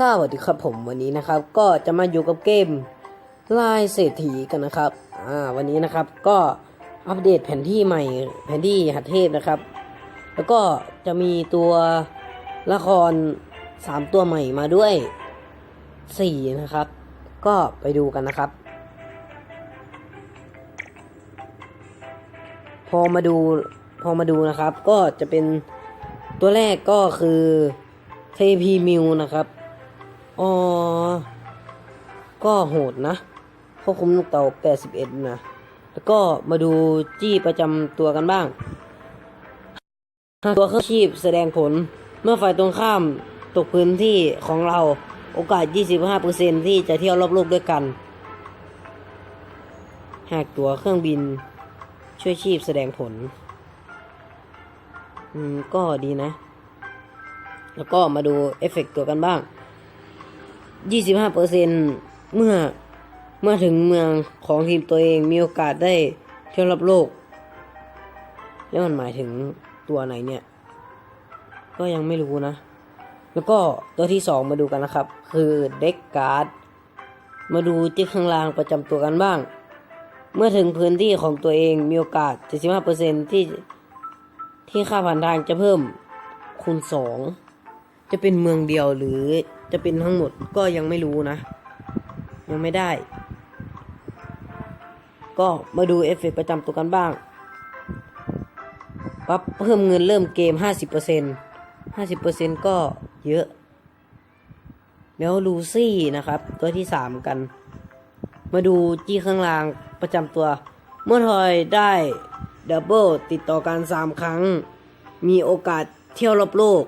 สวัสดีครับผมวันนี้นะครับ ก็จะมาอยู่กับเกมลายเศรษฐีกันนะครับอ่าวันนี้นะครับก็อัปเดตแผนที่ใหม่แผนที่หัดเทพนะครับ แล้วก็จะมีตัวละครสามตัวใหม่มาด้วยสี่นะครับ ก็ไปดูกันนะครับ พอมาดูพอมาดูนะครับ ก็จะเป็นตัวแรกก็คือเทพีมิวนะครับ อ๋อ ก็โหดนะควบคุมลูกเต่า81 นะ แล้วก็มาดูจี้ประจำตัวกันบ้างหากตัวเครื่องชีพแสดงผล เมื่อฝ่ายตรงข้ามตกพื้นที่ของเราโอกาส 25%ที่จะเที่ยวรอบโลกด้วยกัน หากตัวเครื่องบินช่วยชีพแสดงผล อืม ก็ดีนะ แล้วก็มาดูเอฟเฟกต์ตัวกันบ้าง 25%เซ็นเมื่อเมื่อถึงเมืองของทีมตัวเองมีโอกาสได้เที่ยวรอบโลก แล้วมันหมายถึงตัวไหนเนี่ย ก็ยังไม่รู้นะ แล้วก็ตัวที่สองมาดูกันนะครับ คือเด็กการ์ดมาดูที่ข้างล่างประจำตัวกันบ้าง เมื่อถึงพื้นที่ของตัวเองมีโอกาส 75%ที่ที่ค่าผ่านทางจะเพิ่มคูณ2จะเป็นเมืองเดียวหรือ จะเป็นทั้งหมดก็ยังไม่รู้นะ ยังไม่ได้ ก็มาดูเอฟเฟกต์ประจำตัวกันบ้างปั๊บเพิ่มเงินเริ่มเกม 50% 50%ก็เยอะ แล้วลูซี่นะครับ ตัวที่ 3 กัน มาดูจี้ข้างล่างประจำตัว เมื่อทอยได้ดับเบิลติดต่อกัน 3 ครั้ง มีโอกาสเที่ยวรอบโลก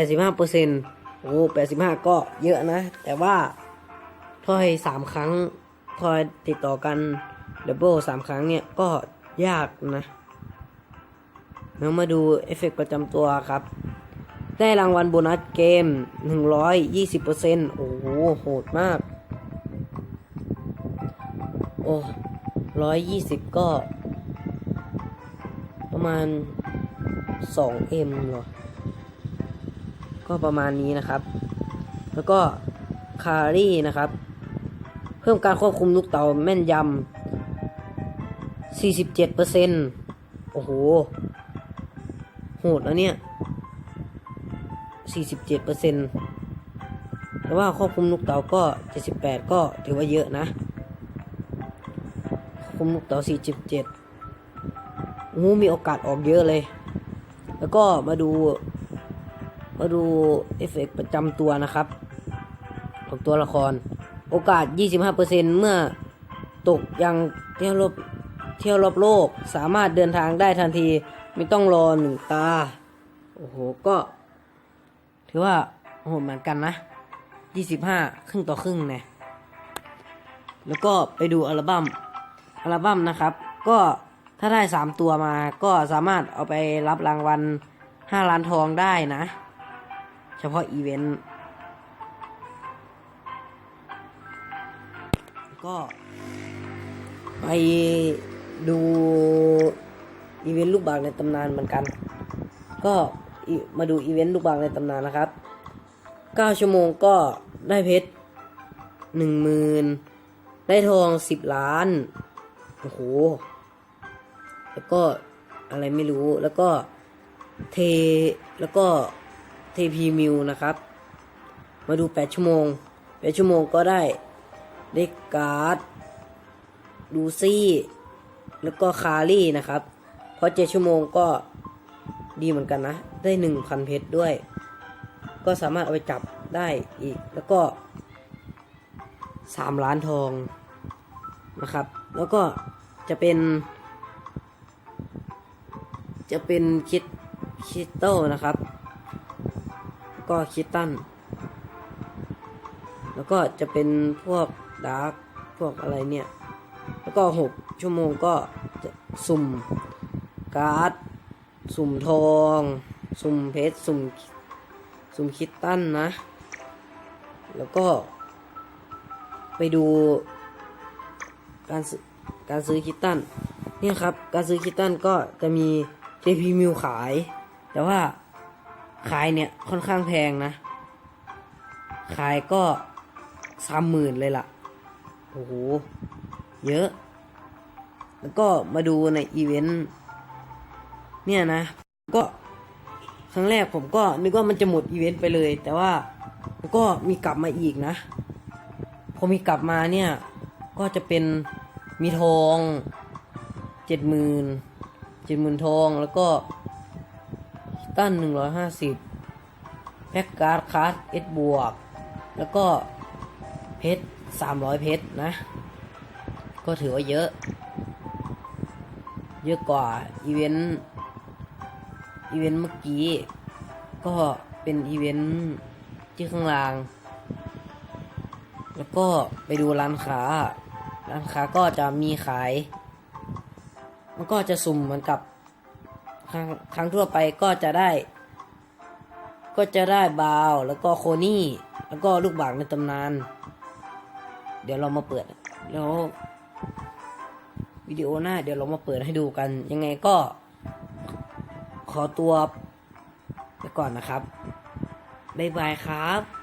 85% โอ้85ก็เยอะนะ แต่ว่าทอย3ครั้งทอยติดต่อกันดับเบิล3ครั้งเนี่ยก็ยากนะแล้วมาดูเอฟเฟกต์ประจำตัวครับ ได้รางวัลโบนัสเกม 120%โอ้โห โหดมาก โอ้ร้อยยี่สิบก็ ประมาณสองเอ็มเหรอ ก็ประมาณนี้นะครับ แล้วก็คารี่นะครับ เพิ่มการควบคุมลูกเต๋าแม่นยำสี่สิบเปอร์เซ็นโอ้โห โหดแล้วเนี่ยสี่สิบเปอร์เซ็นแต่ว่าควบคุมลูกเต๋าก็เจ็ดสิบแปดก็ถือว่าเยอะนะ ควบคุมลูกเต๋า47โอ้โหมีโอกาสออกเยอะเลย แล้วก็มาดู มาดูเอฟเฟกประจำตัวนะครับ ของตัวละคร โอกาส 25%เมื่อตกยังเที่ยวรอบเที่ยวรอบโลกสามารถเดินทางได้ทันที ไม่ต้องรอหนึ่งตา โอ้โห ก็ ถือว่าโหดเหมือนกันนะ 25 ครึ่งต่อครึ่งเนี่ยแล้วก็ไปดูอัลบั้มอัลบั้มนะครับ ก็ถ้าได้สามตัวมาก็สามารถเอาไปรับรางวัลห้าล้านทองได้นะ เฉพาะอีเวนต์ก็ไปดูอีเวนต์ลูกบาศในตำนานเหมือนกัน ก็มาดูอีเวนต์ลูกบาศในตำนานนะครับ 9 ชั่วโมงก็ได้เพชรหนึ่งหมื่นได้ทองสิบล้าน โอ้โห แล้วก็อะไรไม่รู้ แล้วก็เท แล้วก็ เทพีมิวนะครับ มาดู 8 ชั่วโมง 8 ชั่วโมงก็ได้เด็กการ์ดดูซี่ แล้วก็คารี่นะครับ เพราะ 7 ชั่วโมงก็ดีเหมือนกันนะ ได้ 1,000 เพชรด้วย ก็สามารถเอาไปจับได้อีก แล้วก็ 3 ล้านทองนะครับ แล้วก็จะเป็น จะเป็นคิดคิตโต้นะครับ ก็คิตตัน แล้วก็จะเป็นพวกดาร์กพวกอะไรเนี่ย แล้วก็หกชั่วโมงก็จะสุ่มการ์ด สุ่มทอง สุ่มเพชร สุ่ม สุ่มคิตตันนะ แล้วก็ไปดูการซื้อการซื้อคิตตันเนี่ยครับ การซื้อคิตตันก็จะมี JP m i l ขาย แต่ว่า ขายเนี่ยค่อนข้างแพงนะ ขายก็สามหมื่นเลยล่ะ โอ้โห เยอะ แล้วก็มาดูในอีเวนต์เนี่ยนะ ก็ครั้งแรกผมก็นึกว่ามันจะหมดอีเวนต์ไปเลย แต่ว่าก็มีกลับมาอีกนะ พอมีกลับมาเนี่ย ก็จะเป็นมีทองเจ็ดหมื่นเจ็ดหมื่นทองแล้วก็ ตันหนึ่งร้อยห้าสิบแพ็กการ์ดคัสเอสบวก แล้วก็เพชรสามร้อยเพชรนะ ก็ถือว่าเยอะ เยอะกว่า อีเวนต์ อีเวนต์เมื่อกี้ ก็เป็นอีเวนต์ที่ข้างล่าง แล้วก็ไปดูร้านค้า ร้านค้าก็จะมีขาย มันก็จะสุ่มเหมือนกับ ครั้งครั้งทั่วไปก็จะได้ ก็จะได้บาวแล้วก็โคนี่ แล้วก็ลูกบากในตำนาน เดี๋ยวเรามาเปิด แล้ว วิดีโอหน้า เดี๋ยวเรามาเปิดให้ดูกัน ยังไงก็ ขอตัวไปก่อนนะครับ บ๊ายบายครับ